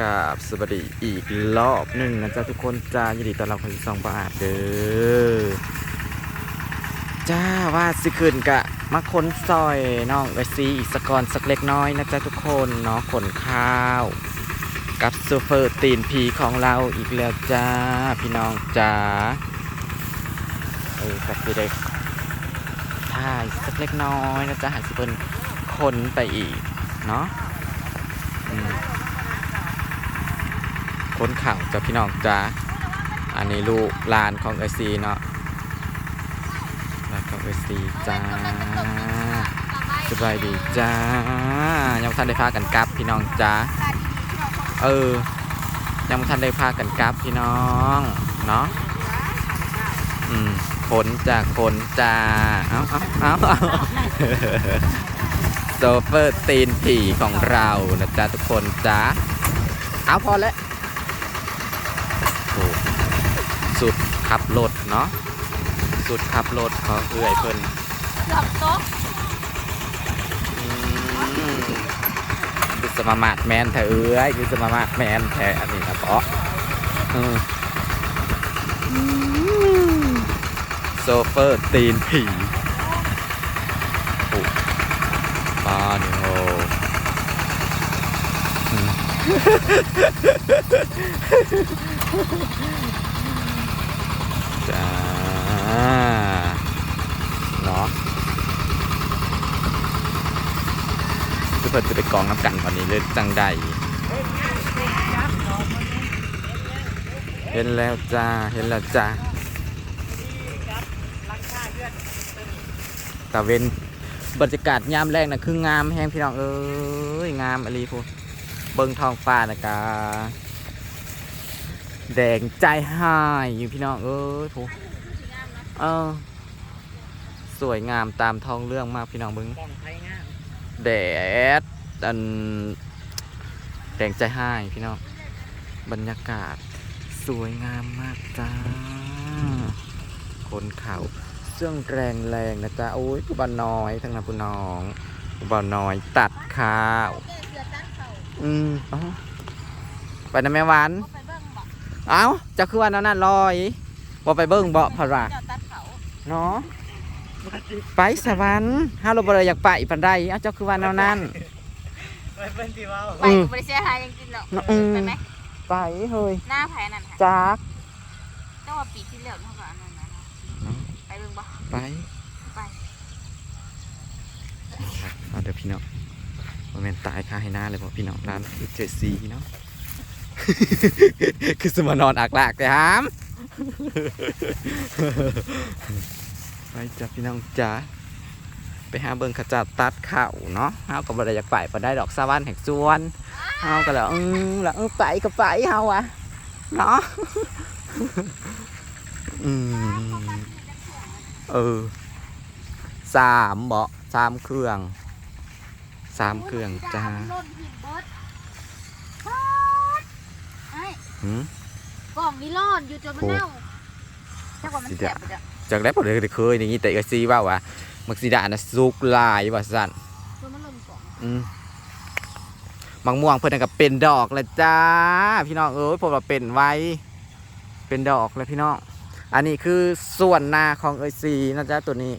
กับสวัสดีอีกรอบหนึ่งนะจ๊ะทุกคนจ้ายินดีต้อนรับเข้าสู่ช่องป้าอาดเด้อจ้าว่าสิคืนกะมาค้นซอยน้องไอซีอีกสกอนสักเล็กน้อยนะจ๊ะทุกคนเนาะขนข้าว กับซูเฟอร์ตีนผีของเราอีกแล้วจ้าพี่น้องจ้าเออกับพี่เด็กถ่ายสักเล็กน้อยนะจ๊ะหาสิเพิ่นคนไปอีกเนาะอืม ค้นข่าวจาพี่น้องจ้าอันนี้ลูกลานของไอซีเนาะลานของไอซีจ้าสบายดีจ้ายังบ่ทันได้พากันกลับพี่น้องจ้าเออยังบ่ทันได้พากันกลับพี่น้องเนาะอืมขนจากขนจ้าเอาเอาเอาเอาโซเฟอร์ตีนผีของเรานะจ๊ะทุกคนจ้าเอาพอแล้ว ถูก สุดขับรถเนาะสุดขับรถเขาคือไอ้เพิ่นเกือบโต๊ะอืมคือสมามาดแมนแท้เอ้ยคือสมามาดแมนแท้อันนี้นะเปาะอืมโซเฟอร์ตีนผีโอ้ปาดิโออืมจ้า เนาะคือเพิ่นจะไปกองน้ำกันวันนี้เลยจังใดเห็นแล้วจ้า เห็นแล้วจ้าตะเวนบรรยากาศยามแรกนะคืองามแห้งพี่น้องเอ้ยงามอลีพูเบิ่งทองฟ้านะกาแดงใจหายอยู่พี่น้องเอ้ยพู เออ สวยงามตามท้องเรื่องมากพี่น้องเบิ่งแดดอันแดงใจให้พี่น้อง บรรยากาศ สวยงามมากจ้า คนเขาเสื่องแรงแรงนะจ๊ะ โอ้ยกูบานน้อยทั้งนั้นผู้น้องกูบานน้อยตัดข้าวเสือตั้งเขาอืมอ้าไปนะแม่หวานไปเบิ้งบอกเอ้าจะคือวันนั้นน่ะลอยว่าไปเบิ้งเบาะพระ เจ้าตา เนาะไปสวรรค์ฮาโลบเลยอยากไปปันใดเอ้าเจ้าคือวันนั้นไปเป็นที่ว่าไปกับบริเซียไทยยังกินหรอกอืมไปไหมไปเฮ้ยหน้าแพ้นั่นค่ะจักต้องว่าปีที่แล้วเท่ากับอันนั้นนะเนาะไปเบิ้งบ่ไปไปเอาเดี๋ยวพี่น้องมันเป็นตายค่าให้หน้าเลยบอกพี่น้องร้านเจดซีเนาะคือสมานอนอักลากแต่หาม ไปจ้ะพี่น้องจ๋าไปหาเบิ่งขจัดตัดเข่าเนาะเฮาก็บ่ได้อยากไปบ่ได้ดอกสวรรค์แห่งสวนเฮาก็แล้วอือแล้วเออไปก็ไปเฮาอะเนาะอืมเออสามเบาะสามเครื่องสามเครื่องจ้าล่นหินเบิร์ดป๊าดไอ้หืมกล่องนี้รอดอยู่จนมันเน่าเจ้าว่ามันเสียบไปจ้ะ จากได้พอเลยเคยอย่างนี้แต่เอซีว่าว่ามักซิดานะสุกหลายว่าสั่นจนมันล่นกล่องอืมบางม่วงเพิ่นนนกับเป็นดอกแล้วจ้า พี่น้องเอ้ยผมว่าเป็นไว้ เป็นดอกแล้วพี่น้อง อันนี้คือส่วนนาของเอซีนะจ๊ะตัวนี้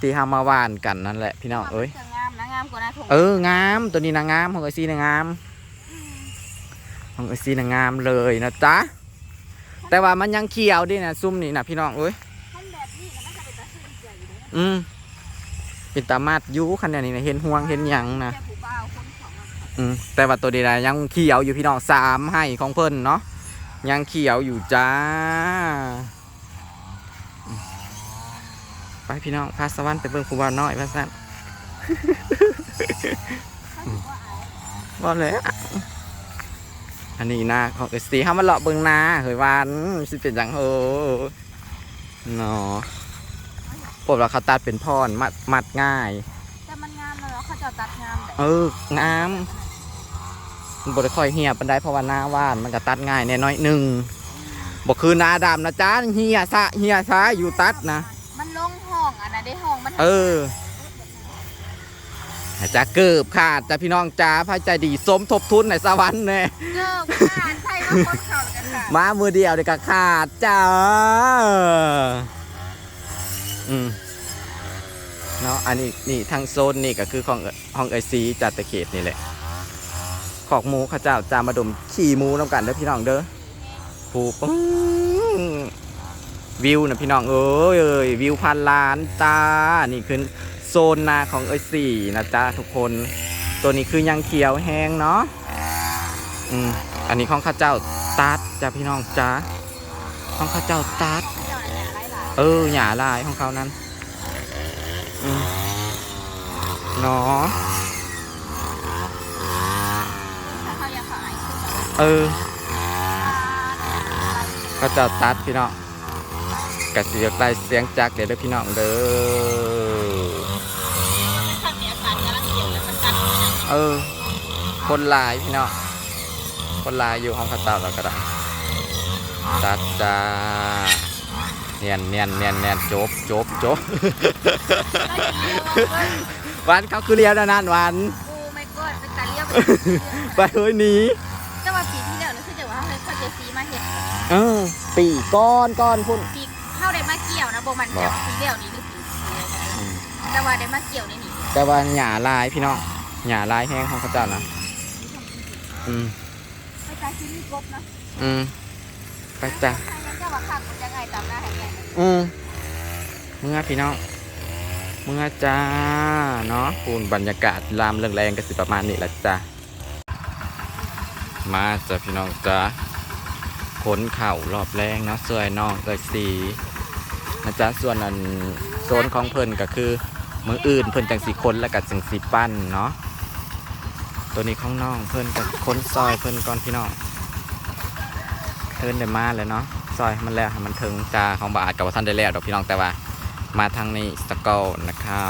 ที่เฮามาหว่านกันนั่นแหละพี่น้องเอ้ยจะงามนะงามกว่าหน้าทงเอองามตัวนี้นางงามของเอซีนางงามของเอซีนางงามเลยนะจ๊ะแต่ว่ามันยังเขียวดินะซุ่มนี่นะพี่น้องเอ้ย อืมเป็นตามาดยูคันนี้นะเห็นห่วงเห็นหยังนะอืมแต่ว่าตัวนี้ยังเขียวอยู่พี่น้องสามให้ของเพิ่นเนาะยังเขียวอยู่จ้า ไปพี่น้องพาสวรรค์ไปเบิ่งผู้บ่าวน้อยพาสันถ้าถือว่าอายบ่เลยอันนี้นาของเอสตีเฮามาเลาะเบิ่งนาเฮ้ยวานสิเป็นหยังเออเนาะ พวกเราเขาตัดเป็นพรมัดมัดง่าย แต่มันงามเลยเหรอเขาจะตัดงามแต่เอองามมันบริค่อยเหี่ยปันไดเพราะว่าหน้าว่านมันก็ตัดง่ายแน่น้อยหนึ่งบอกคือหนาดำนะจ้าเหี่ยซะเหี่ยซะอยู่ตัดนะมันลงห้องอันนั้นได้ห้องมันเออให้จ้าเกือบขาดจ้าพี่น้องจ้าพระใจดีสมทบทุนในสวรรค์แน่เกิบขาดใช่ว่าคนเขากันค่ะมามือเดียวเด็กก็ขาดจ้า อืมเนาะอันนี้นี่ทางโซนนี่ก็คือของห้องไอซีจัดตะเขตนี่แหละขอกหมูข้าเจ้าจามาดมขี่หมูน้ำกันเด้อพี่น้องเด้อผูปึ้งวิวนะพี่น้องเอ้ยเอ้ยวิวพันล้านจ้านี่คือโซนนาของไอซีนะจ้าทุกคนตัวนี้คือยังเขียวแห้งเนาะอืมอันนี้ของข้าเจ้าตัดจ้ะพี่น้องจ้าของเขาเจ้าตัด เออหย่าลายของเขานั้นเนาะเออเขาจ้าตัดพี่น้องกระเสียกได้เสียงจักเดี๋ยวเด้พี่น้องเด้อเออ คนลายพี่น้องคนลายอยู่ห้องข้าเจ้าแล้วก็ได้ตัดจ้า เนียนเนียนเนียนเนียนจบจบจบวันเขาคือเรียวนะนั่นวันโอ้ไม่กอดเป็นการเลี้ยวไปเฮ้ยหนีแต่ว่าปีที่แล้วนี่คือจะว่าเขาจะซีมาเห็ดเออปีก้อนก้อนพุ่นปีเข้าได้มาเกี่ยวนะโบมันจะปีแล้วนี่หรือปีแต่ว่าได้มาเกี่ยวในนี่แต่ว่าหย่าลายพี่น้องหย่าลายแห้งของเขาเจ้านะอืมไม่ใช่ที่นี่กบนะอืม ไปจ้ะใครยังจะว่าขับมันจะไงตามหน้าแห่งนี้อืมเมื่อพี่น้อง เมื่อจ้า เนาะปูนบรรยากาศลามเรื่องแรงๆก็สิประมาณนี้แหละจ้ะ มาจ้ะพี่น้องจ้าขนเข่ารอบแรงเนาะสวยน้องเอ้ยสีนะจ๊ะส่วนอันโซนของเพิ่นก็คือมืออื่นเพิ่นจังสีคนแล้วก็จังสีปั้นเนาะตัวนี้ของน้องเพิ่นก็ค้นซอยเพิ่นก่อนพี่น้อง เดินได้มาเลยเนาะซอยมันแล้วมันถึงจาของบาทกับท่านได้แล้วดอกพี่น้องแต่ว่า มาทางนี้สกอลนะคะ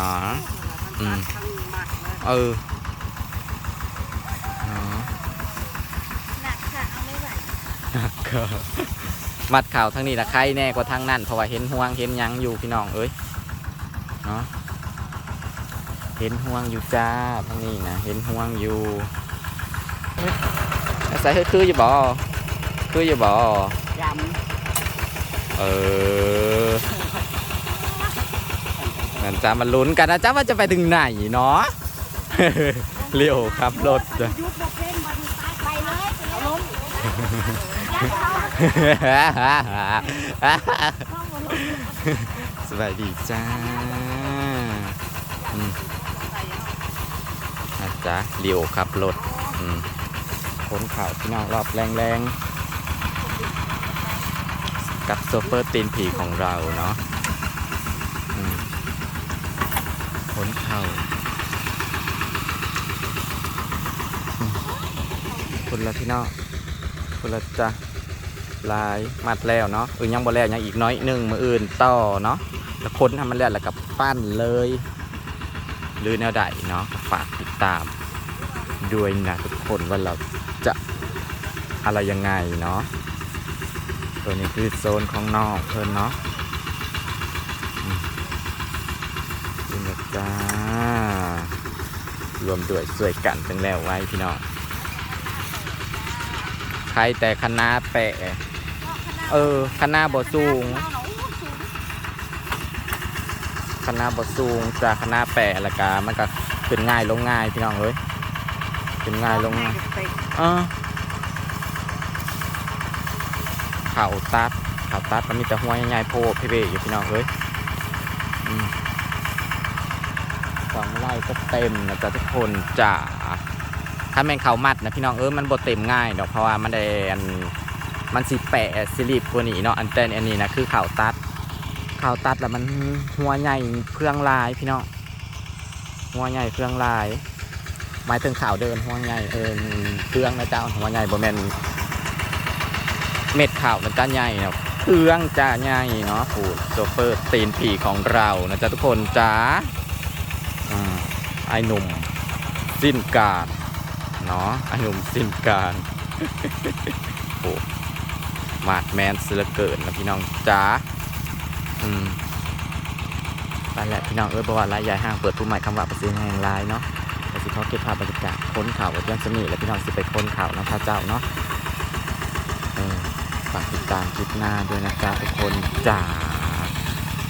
อืมเออหนักค่ะเอาไม่ไหวก็มัดข่าวทางนี้นะใครแน่กว่าทางนั้นเพราะว่าเห็นห่วงเห็นยังอยู่พี่น้องเอ้ยเนาะเห็นห่วงอยู่จ้าทางนี้นะเห็นห่วงอยู่เฮ้ยอาศัยเฮ้ยคืออยู่บ่ คืออยู่บ่ยเอองั้นจะมาลุ้นกันนะจ๊ะว่าจะไปถึงไหนเนาะเร็วครับรถจ้ะยุบบอกเล่นบอลไปเลยไปเลยล้มสบายดีจ้าอืมนะจ๊ะเร็วครับรถอืมขนข่าวพี่น้องรอบแรงๆ กับโซเฟอร์ตีนผีของเราเนาะขนเข่าคุณละพี่น้องคุณละจ้ะลายมัดแล้วเนาะเออยังบ่แล้วยังอีกน้อยหนึ่งมืออื่นต่อเนาะแล้วคนทำมันแล้วแล้วกับปั้นเลย หรือแนวใดเนาะฝากติดตาม ด้วยนะทุกคนว่าเราจะอะไรยังไงเนาะ ตัวนี้คือโซนของนอกเพิ่นเนาะอืมนี่นะจ้ารวมด้วยสวยกันเป็นแล้วไว้พี่น้องใครแต่คณะแปะเออคณะบ่สูงคณะบ่สูงจากคณะแปะแล้วก็มันก็ขึ้นง่ายลงง่ายพี่น้องเอ้ยขึ้นง่ายลงง่ายเออ ข่าวตัดข่าวตัดมันมีแต่หัวใหญ่ๆโพเพเบอยู่พี่น้องเอ้ยอืมสองไร่ก็เต็มนะจ๊ะทุกคนจ้าถ้าแม่งเขามัดนะพี่น้องเอ้ยมันบดเต็มง่ายดอกเพราะว่ามันได้อันมันสีแปะสิรีบกว่านี้เนาะอันแต่อันนี้นะคือข่าวตัดข่าวตัดแล้วมันหัวใหญ่เพื่องลายพี่น้องหัวใหญ่เพื่องลายหมายถึงข่าวเดินหัวใหญ่เออเครื่องนะเจ้าหัวใหญ่บ่แมน เม็ดข่าวมันจ้าใหญ่เนาะเครื่องจ้าใหญ่เนาะปูดโซเฟอร์ตีนผีของเรานะจ๊ะทุกคนจ้าไอหนุ่มสิ้นการเนาะไอหนุ่มสิ้นการโอ้มาดแมนเสือเกินนะพี่น้องจ้าอืมนั่นแหละพี่น้องเอ้ยบอกว่าลายใหญ่ห้างเปิดผู้ใหม่คำว่าประสิทธิ์แห่งลายเนาะขอเก็บภาพบรรยากาศค้นข่าวไว้เพียงสนิทและพี่น้องสิไปค้นข่าวนะพระเจ้าเนาะเออ ฝากติดตามคลิปหน้าด้วยนะครับทุกคนจ๋า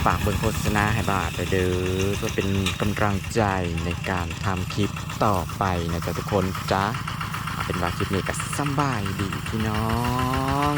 ฝากเบิ่งโฆษณาให้บาทไปเด้อเพื่อเป็นกำลังใจในการทำคลิปต่อไปนะจ๊ะทุกคนจ้าเป็นว่าคลิปนี้ก็สบายดีพี่น้อง